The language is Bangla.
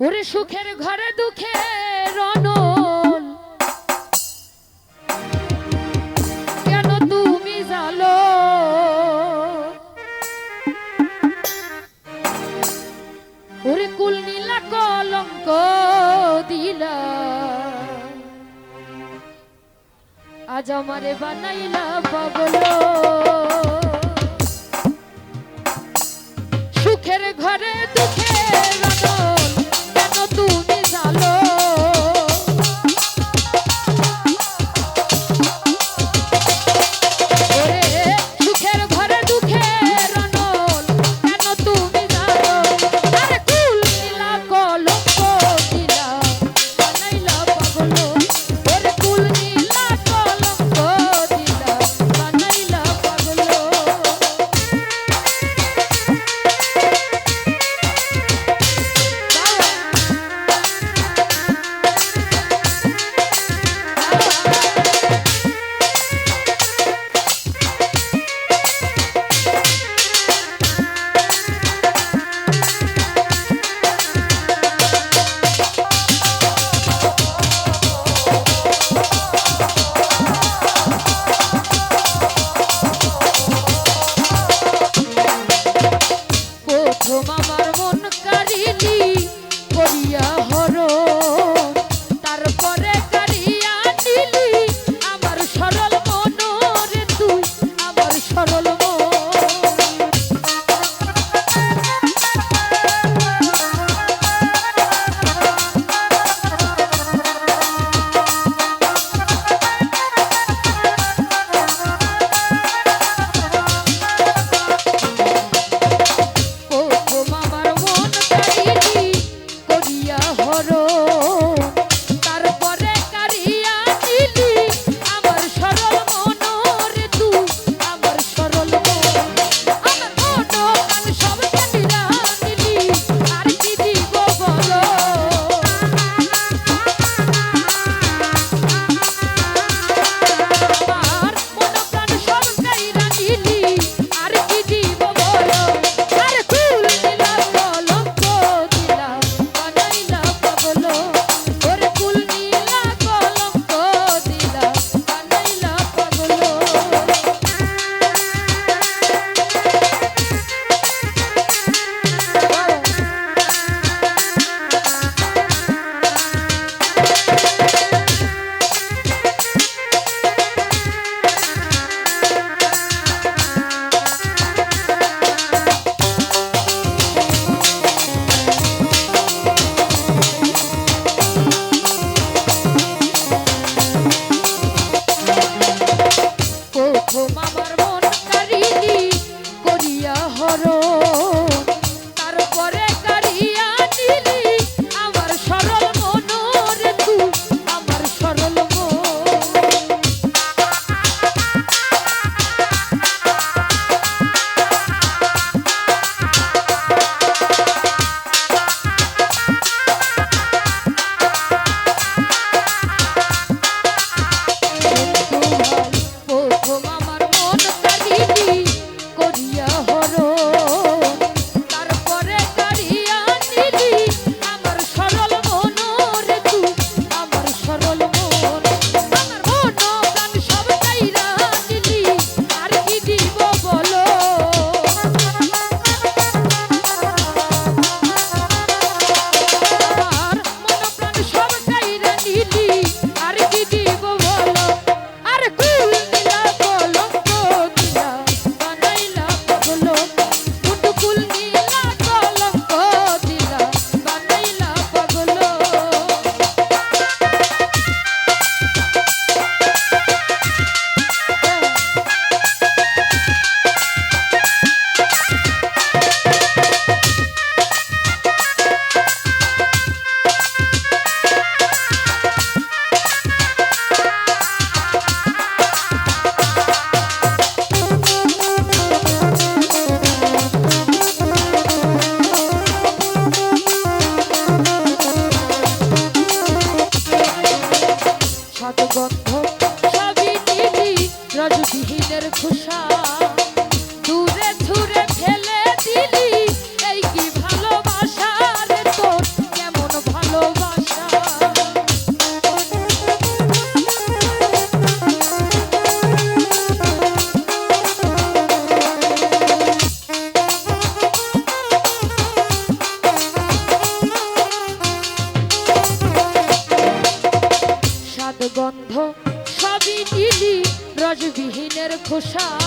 ওরে সুখের ঘরে দুঃখের রণ তোমারে বানাইলা পাগল সুখের ঘরে দুঃখের আদর Vou. খোসা